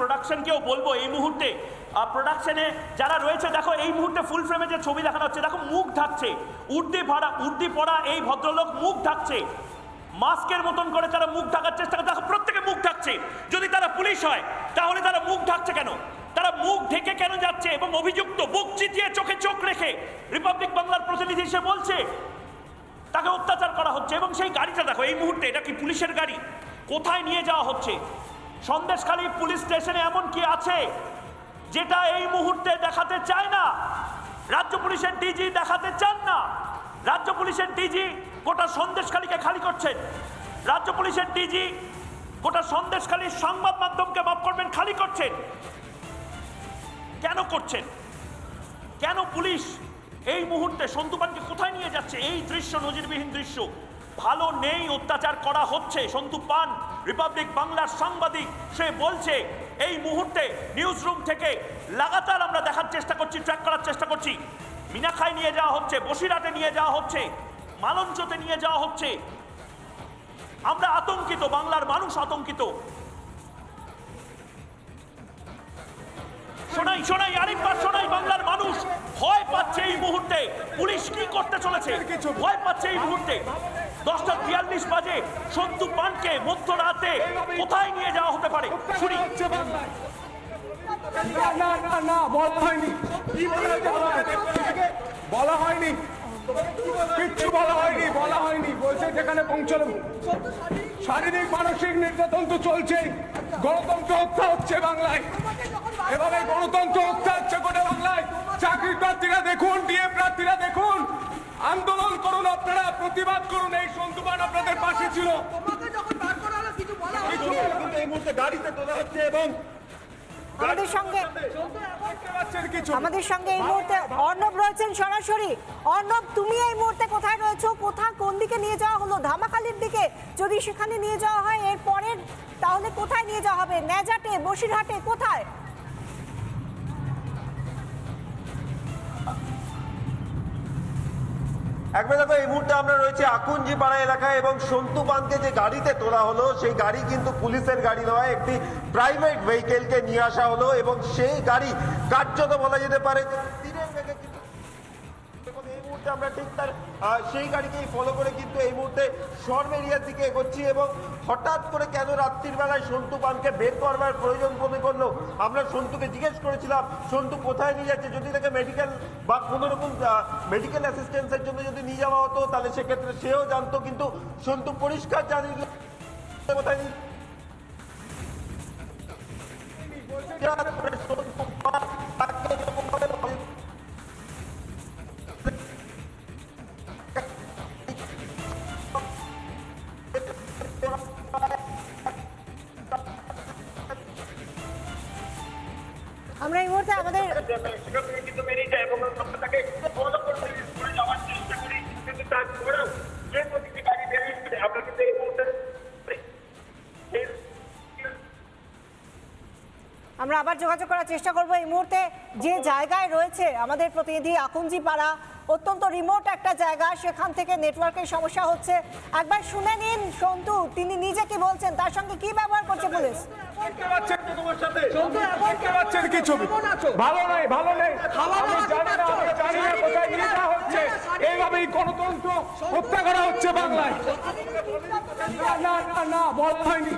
প্রোডাকশনকেও বলব এই মুহূর্তে প্রোডাকশনে যারা রয়েছে, দেখো এই মুহূর্তে ফুল ফ্রেমে যে ছবি দেখানো হচ্ছে, দেখো মুখ ঢাকছে, উর্দি ভাড়া, উর্দি পড়া এই ভদ্রলোক মুখ ঢাকছে। মাস্কের মতন করে তারা মুখ ঢাকার চেষ্টা করে, দেখো প্রত্যেকে মুখ ঢাকছে। যদি তারা পুলিশ হয়, তাহলে তারা মুখ ঢাকছে কেন? তারা মুখ ঢেকে কেন যাচ্ছে এবং অভিযুক্ত বুক চিতিয়ে চোখে চোখ রেখে রিপাবলিক বাংলার প্রতিনিধি সে বলছে, তাকে অত্যাচার করা হচ্ছে এবং সেই গাড়িটা দেখো, এই মুহূর্তে এটা কি পুলিশের গাড়ি? কোথায় নিয়ে যাওয়া হচ্ছে? সন্দেশখালী পুলিশ স্টেশনে এমন কি আছে যেটা এই মুহূর্তে দেখাতে চায় না? রাজ্য পুলিশের ডিজি দেখাতে চান না? রাজ্য পুলিশের ডিজি গোটা সন্দেশখালীকে খালি করছেন। রাজ্য পুলিশের ডিজি গোটা সন্দেশখালীর সংবাদ মাধ্যমকে মাফ করবেন, খালি করছেন। কেন করছেন? কেন পুলিশ এই মুহূর্তে সন্তুপানকে কোথায় নিয়ে যাচ্ছে? এই দৃশ্য নজিরবিহীন দৃশ্য। ভালো নেই অত্যাচার করা হচ্ছে সন্তু পান রিপাবলিক বাংলার সাংবাদিক, সে বলছে, এই মুহূর্তে নিউজ রুম থেকে লাগাতার আমরা দেখার চেষ্টা করছি ট্র্যাক করার চেষ্টা করছি। মিনাখায় নিয়ে যাওয়া হচ্ছে, বসিরহাটে নিয়ে যাওয়া হচ্ছে, মালঞ্চতে নিয়ে যাওয়া হচ্ছে। আমরা আতঙ্কিত, বাংলার মানুষ আতঙ্কিত। শোনাই শোনাই আরেকবার শোনাই বাংলার মানুষ। ভয় পাচ্ছে এই মুহূর্তে। পুলিশ কি করতে চলেছে? ভয় পাচ্ছে এই মুহূর্তে। দশটা বিয়াল্লিশ বাজে। সন্তু পানকে মধ্যরাতে কোথায় নিয়ে যাওয়া হতে পারে? শুনি। না না না না বলা হয়নি। কি বলা বলা হয়নি কিচ্ছু বলা হয়নি বলা হয়নি বলছে যেখানে পৌঁছলো শারীরিক মানসিক নির্যাতন তো চলছেই গণতন্ত্র হত্যা হচ্ছে বাংলায় এভাবে গণতন্ত্র হত্যা হচ্ছে গোটা বাংলায়। চাকরি প্রার্থীরা দেখুন ডিএ প্রার্থীরা দেখুন। আন্দোলন করুন আপনারা প্রতিবাদ করুন। এই সন্তুবান আপনাদের পাশে ছিল। তোমাকে যখন বার করা হলো কিছু বলা কিছু হয়নি। না, কিন্তু এই মুহূর্তে গাড়িতে তোলা হচ্ছে এবং আমাদের সঙ্গে কিছু। আমাদের সঙ্গে এই মুহূর্তে অর্ণব রয়েছেন সরাসরি। অর্ণব তুমি এই মুহূর্তে কোথায় রয়েছো? কোথায় কোন দিকে নিয়ে যাওয়া হলো? ধামাখালির দিকে যদি সেখানে নিয়ে যাওয়া হয় এর পরের তাহলে কোথায় নিয়ে যাওয়া হবে? নেজাটে বসিরহাটে কোথায়? একবার দেখো, এই মুহূর্তে আমরা রয়েছে আকুঞ্জি পাড়া এলাকায় এবং সন্তু পানকে যে গাড়িতে তোলা হলো, সেই গাড়ি কিন্তু পুলিশের গাড়ি নয়, একটি প্রাইভেট ভেহিকেলকে নিয়ে আসা হলো এবং সেই গাড়ি কার্যত বলা যেতে পারে মুহূর্তে আমরা ঠিক তার সেই গাড়িকেই ফলো করে কিন্তু এই মুহূর্তে শর্ম এরিয়ার দিকে এগোচ্ছি এবং হঠাৎ করে কেন রাত্রির বেলায় সন্তু পানকে বের করবার প্রয়োজন মনে করল? আমরা সন্তুকে জিজ্ঞেস করেছিলাম, সন্তু কোথায় নিয়ে যাচ্ছে? যদি তাকে মেডিকেল বা কোনো রকম মেডিকেল অ্যাসিস্ট্যান্সের জন্য যদি নিয়ে যাওয়া হতো, তাহলে সেক্ষেত্রে সেও জানতো, কিন্তু সন্তু পরিষ্কার জানিয়ে কোথায় আমরা আমরা আবার যোগাযোগ করার চেষ্টা করব। এই মুহূর্তে যে জায়গায় রয়েছে আমাদের প্রতিনিধি আকুঞ্জি পাড়া, অত্যন্ত রিমোট একটা জায়গা। সেখান থেকে নেটওয়ার্কের সমস্যা হচ্ছে। একবার শুনে নিন সন্তু, তিনি নিজে কি বলছেন? তার সঙ্গে কি ব্যবহার করছে পুলিশ? দেখতে পাচ্ছেন তো তোমার সাথে? দেখতে পাচ্ছেন কি ছবি? ভালো নেই ভালো নেই আমি জানি না আমরা জানি না কোথায় নিয়ে যাওয়া হচ্ছে। এইভাবেই গণতন্ত্র হত্যা করা হচ্ছে বাংলায়। না না না না বলা হয়নি।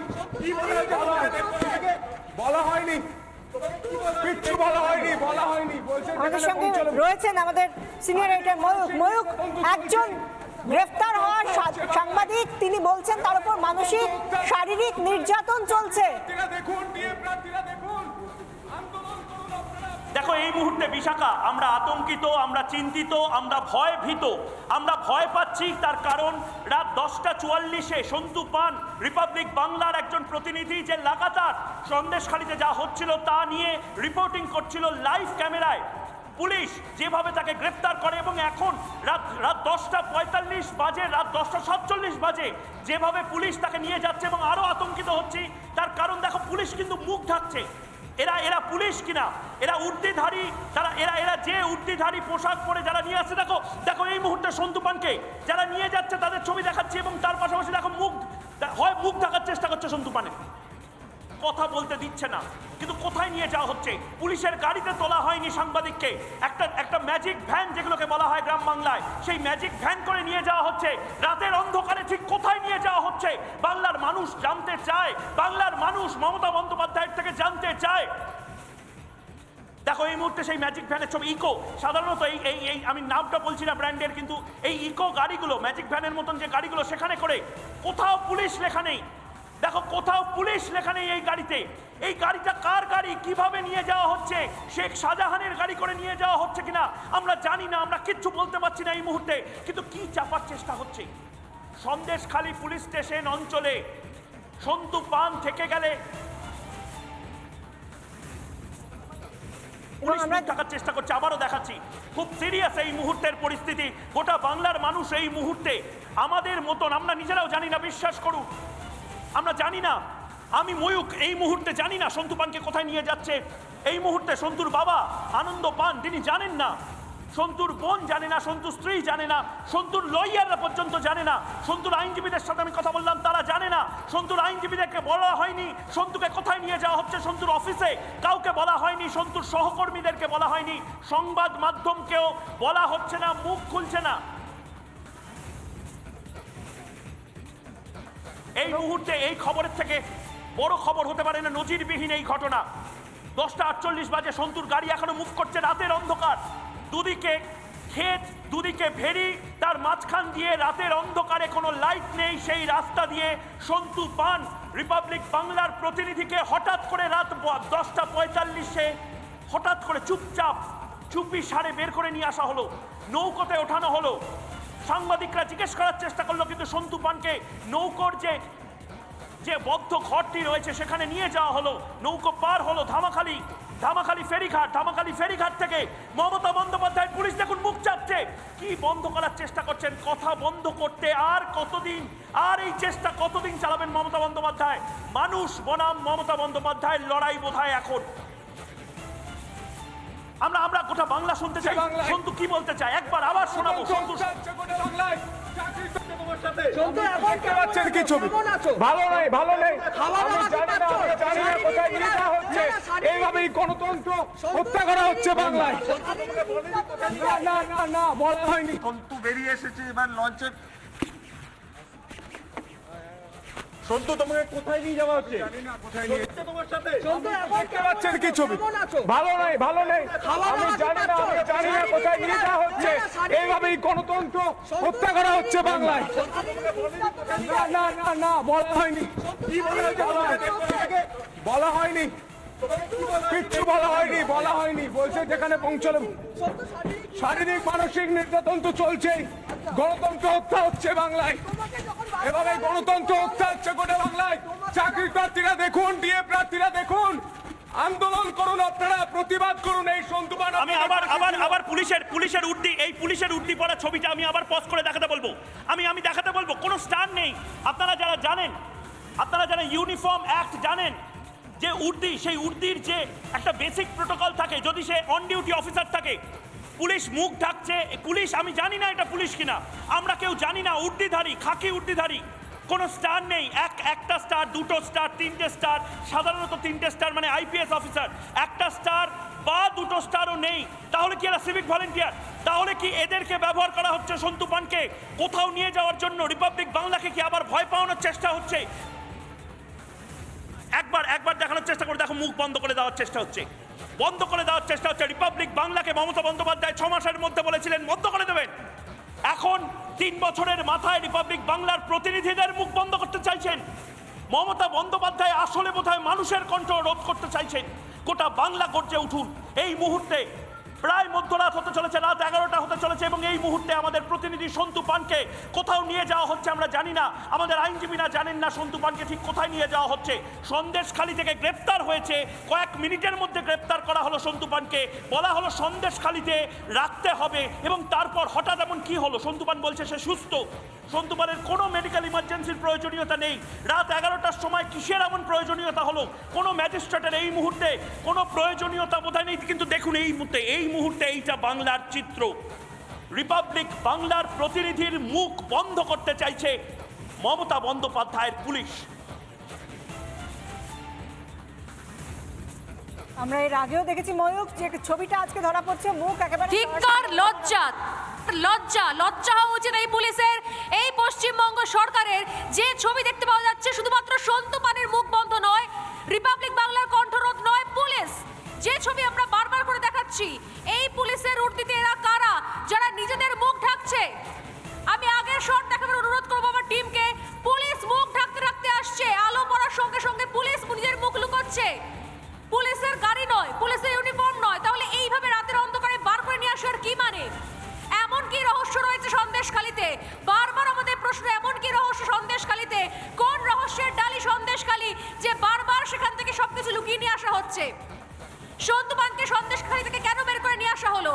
বলা হয়নি? কিচ্ছু বলা হয়নি বলা হয়নি। বলছে আমাদের সঙ্গে রয়েছেন আমাদের সিনিয়র এডিটর ময়ূক ময়ূক একজন গ্রেফতার হওয়া সাংবাদিক তিনি বলছেন, তার উপর মানসিক, শারীরিক নির্যাতন চলছে। দেখো, এই মুহূর্তে বিশাখা, আমরা আতঙ্কিত, আমরা চিন্তিত, আমরা ভয় ভীত। আমরা ভয় পাচ্ছি, তার কারণ রাত দশটা চুয়াল্লিশে সন্তু পান রিপাবলিক বাংলার একজন প্রতিনিধি যে লাগাতার সন্দেশখালিতে যা হচ্ছিল তা নিয়ে রিপোর্টিং করছিল লাইভ ক্যামেরায় পুলিশ যেভাবে তাকে গ্রেপ্তার করে এবং এখন রাত রাত দশটা পঁয়তাল্লিশ বাজে, রাত দশটা সাতচল্লিশ বাজে, যেভাবে পুলিশ তাকে নিয়ে যাচ্ছে এবং আরও আতঙ্কিত হচ্ছি, তার কারণ দেখো পুলিশ কিন্তু মুখ ঢাকছে। এরা এরা পুলিশ কিনা? এরা উর্দিধারী? তারা, এরা এরা যে উর্দিধারী পোশাক পরে যারা নিয়ে আসছে, দেখো দেখো এই মুহূর্তে সন্তুপানকে যারা নিয়ে যাচ্ছে তাদের ছবি দেখাচ্ছে এবং তার পাশাপাশি দেখো মুখ, হয় মুখ ঢাকার চেষ্টা করছে সন্তুপানে কথা বলতে দিচ্ছে না। কিন্তু কোথায় নিয়ে যাওয়া হচ্ছে? পুলিশের গাড়িতে তোলা হয়নি সাংবাদিককে। একটা একটা ম্যাজিক ভ্যান যেগুলোকে বলা হয় গ্রাম বাংলায়, সেই ম্যাজিক ভ্যান করে নিয়ে যাওয়া হচ্ছে। রাতের অন্ধকারে ঠিক কোথায় নিয়ে যাওয়া হচ্ছে? বাংলার মানুষ জানতে চায়, বাংলার মানুষ মমতা বন্দ্যোপাধ্যায়ের থেকে জানতে চায়। দেখো, এই মুহূর্তে সেই ম্যাজিক ভ্যানের ছবি ইকো সাধারণত এই এই এই, আমি নামটা বলছি না ব্র্যান্ডের, কিন্তু এই ইকো গাড়িগুলো ম্যাজিক ভ্যানের মতন যে গাড়িগুলো সেখানে করে, কোথাও পুলিশ লেখা নেই। দেখো কোথাও পুলিশ লেখা নেই এই গাড়িতে। এই গাড়িটা কার গাড়ি? কীভাবে নিয়ে যাওয়া হচ্ছে? শেখ শাহজাহানের গাড়ি করে নিয়ে যাওয়া হচ্ছে কিনা? আমরা জানি না আমরা কিচ্ছু বলতে পারছি না এই মুহূর্তে কিন্তু কি চাপার চেষ্টা হচ্ছে? সন্দেশখালী পুলিশ স্টেশন অঞ্চলে। সন্তু পান থেকে গেলে। আমরা- মুখ চেষ্টা করছে আবারও দেখাচ্ছি। খুব সিরিয়াস এই মুহূর্তের পরিস্থিতি। গোটা বাংলার মানুষ এই মুহূর্তে আমাদের মতন আমরা নিজেরাও জানি না বিশ্বাস করুন। আমরা জানি না। আমি ময়ূক, এই মুহূর্তে জানি না সন্তু পানকে কোথায় নিয়ে যাচ্ছে। এই মুহূর্তে সন্তুর বাবা আনন্দ পান, তিনি জানেন না। সন্তুর বোন জানে না, সন্তুর স্ত্রী জানে না, সন্তুর লয়াররা পর্যন্ত জানে না। সন্তুর আইনজীবীদের সাথে আমি কথা বললাম, তারা জানে না। সন্তুর আইনজীবীদেরকে বলা হয়নি, সন্তুকে কোথায় নিয়ে যাওয়া হচ্ছে সন্তুর অফিসে? কাউকে বলা হয়নি, সন্তুর সহকর্মীদেরকে বলা হয়নি। সংবাদ মাধ্যমকেও বলা হচ্ছে না, মুখ খুলছে না। এই মুহূর্তে এই খবরের থেকে বড় খবর হতে পারে না নজিরবিহীন এই ঘটনা। দশটা আটচল্লিশ বাজে সন্তুর গাড়ি এখনও মুভ করছে রাতের অন্ধকার। দুদিকে ক্ষেত, দুদিকে ভেরি তার মাঝখান দিয়ে রাতের অন্ধকারে কোনো লাইট নেই সেই রাস্তা দিয়ে সন্তু পান। রিপাবলিক বাংলার প্রতিনিধিকে হঠাৎ করে রাত দশটা পঁয়তাল্লিশে হঠাৎ করে চুপচাপ চুপি সারে বের করে নিয়ে আসা হলো। নৌকোতে ওঠানো হলো। সাংবাদিকরা জিজ্ঞেস করার চেষ্টা করল, কিন্তু সন্তু পানকে নৌকোর যে যে বদ্ধ ঘরটি রয়েছে, সেখানে নিয়ে যাওয়া হলো। নৌকো পার হলো ধামাখালি ধামাখালি ফেরিঘাট ধামাখালি ফেরিঘাট থেকে মমতা বন্দ্যোপাধ্যায়। পুলিশ দেখুন মুখ চাপছে। কি বন্ধ করার চেষ্টা করছেন? কথা বন্ধ করতে আর কতদিন, আর এই চেষ্টা কতদিন চালাবেন মমতা বন্দ্যোপাধ্যায়? মানুষ বনাম মমতা বন্দ্যোপাধ্যায়ের লড়াই বোধহয় এখন। আমরা আমরা গোটা বাংলা শুনতে চাই। সন্তু কি বলতে চাই একবার আবার শোনাবো সন্তু? ভালো নেই ভালো নেই। এইভাবেই গণতন্ত্র হত্যা করা হচ্ছে বাংলায়। না না না বলা হয়নি। বেরিয়ে এসেছে এবার লঞ্চে সন্তু তোমাকে কোথায় নিয়ে যাওয়া হচ্ছে? হচ্ছে তোমার সাথে সন্তু এখন দেখতে পাচ্ছেন কি ছবি? ভালো নেই ভালো নেই। আমি জানি না পাচ্ছ? জানি না কোথায় নিয়ে যাওয়া হচ্ছে। না, না, শারীরিক- এইভাবেই গণতন্ত্র হত্যা করা হচ্ছে বাংলায়। না না না না বলা হয়নি। কি বলা বলা হয়নি। কিচ্ছু বলা হয়নি বলা হয়নি। বলছে যেখানে পৌঁছলো শারীরিক মানসিক নির্যাতন তো চলছেই। গণতন্ত্র হত্যা হচ্ছে বাংলায়। এভাবে গণতন্ত্র হত্যা হচ্ছে গোটা বাংলায় চাকরি প্রার্থীরা দেখুন ডিএ প্রার্থীরা দেখুন। আন্দোলন করুন আপনারা প্রতিবাদ করুন এই সন্তুবান আমি আবার আবার আবার পুলিশের পুলিশের উর্দি এই পুলিশের উর্দি পড়া ছবিটা আমি আবার পজ করে দেখাতে বলব। আমি আমি দেখাতে বলব কোনো স্টার নেই। আপনারা যারা জানেন আপনারা যারা ইউনিফর্ম অ্যাক্ট জানেন যে উর্দি সেই উর্দির যে একটা বেসিক প্রোটোকল থাকে যদি সে অন ডিউটি অফিসার থাকে পুলিশ মুখ ঢাকছে, পুলিশ, আমি জানি না এটা পুলিশ কিনা। আমরা কেউ জানি না, উর্দিধারী, খাকি উর্দিধারী। কোনো স্টার নেই, এক, একটা স্টার দুটো স্টার তিনটে স্টার সাধারণত তিনটে স্টার মানে আইপিএস অফিসার একটা স্টার বা দুটো স্টারও নেই। তাহলে কি এরা সিভিক ভলেন্টিয়ার তাহলে কি এদেরকে ব্যবহার করা হচ্ছে সন্তু পানকে? কোথাও নিয়ে যাওয়ার জন্য রিপাবলিক বাংলাকে কি আবার ভয় পাওয়ানোর চেষ্টা হচ্ছে? একবার একবার দেখানোর চেষ্টা করে। দেখো, মুখ বন্ধ করে দেওয়ার চেষ্টা হচ্ছে। বন্ধ করে দেওয়ার চেষ্টা হচ্ছে। রিপাবলিক বাংলাকে মমতা বন্দ্যোপাধ্যায় ছ মাসের মধ্যে বলেছিলেন, বন্ধ করে দেবেন। এখন তিন বছরের মাথায় রিপাবলিক বাংলার প্রতিনিধিদের মুখ বন্ধ করতে চাইছেন। মমতা বন্দ্যোপাধ্যায় আসলে বোধহয় মানুষের কণ্ঠ রোধ করতে চাইছেন। গোটা বাংলা গর্জে উঠুন। এই মুহূর্তে প্রায় মধ্যরাত হতে চলেছে, রাত এগারোটা হতে চলেছে এবং এই মুহূর্তে আমাদের প্রতিনিধি সন্তু পানকে কোথাও নিয়ে যাওয়া হচ্ছে আমরা জানি না। আমাদের আইনজীবীরা জানেন না সন্তু পানকে ঠিক কোথায় নিয়ে যাওয়া হচ্ছে। সন্দেশখালী থেকে গ্রেপ্তার হয়েছে, কয়েক মিনিটের মধ্যে গ্রেপ্তার করা হলো সন্তু পানকে। বলা হলো সন্দেশখালীতে রাখতে হবে এবং তারপর হঠাৎ এমন কি হলো? সন্তু পান বলছে সে সুস্থ। সন্তু পানের কোনো মেডিকেল ইমার্জেন্সির প্রয়োজনীয়তা নেই। রাত এগারোটার সময় কিসের এমন প্রয়োজনীয়তা হলো? কোনো ম্যাজিস্ট্রেটের এই মুহূর্তে কোনো প্রয়োজনীয়তা বোধহয় নেই। কিন্তু দেখুন এই মুহূর্তে, এই মুহূর্তে এইটা বাংলার চিত্র। রিপাবলিক বাংলার প্রতিনিধির মুখ বন্ধ করতে চাইছে মমতা বন্দ্যোপাধ্যায়ের পুলিশ। আমরা এর আগেও দেখেছি ময়ূক যে ছবিটা আজকে ধরা পড়ছে মুখ একেবারে ধিক্কার লজ্জা লজ্জা লজ্জা হওয়া উচিত এই পুলিশের এই পশ্চিমবঙ্গ সরকারের। যে ছবি দেখতে পাওয়া যাচ্ছে শুধুমাত্র সন্তু পানের মুখ বন্ধ নয় রিপাবলিক বাংলার কণ্ঠরোধ নয় পুলিশ। যে ছবি আমরা বারবার করে দেখাচ্ছি এই পুলিশের উর্দিতে এরা কারা? যারা নিজেদের মুখ ঢাকছে। আমি আগের শট দেখাবার অনুরোধ করব আমার টিমকে। পুলিশ মুখ ঢাকতে ঢাকতে আসছে। আলো পড়ার সঙ্গে সঙ্গে পুলিশ নিজের মুখ লুকোচ্ছে। পুলিশের গাড়ি নয়, পুলিশের ইউনিফর্ম নয়। তাহলে এইভাবে রাতের অন্ধকারে বার করে নিয়ে আসার কি মানে? এমন কি রহস্য রয়েছে সন্দেশখালিতে? বারবার আমাদের প্রশ্ন, এমন কি রহস্য সন্দেশখালিতে? কোন রহস্যের ডালি সন্দেশখালি যে বারবার সেখান থেকে সবকিছু লুকিয়ে নিয়ে আসা হচ্ছে? সন্তুপানকে সন্দেশখালি আসা হলো।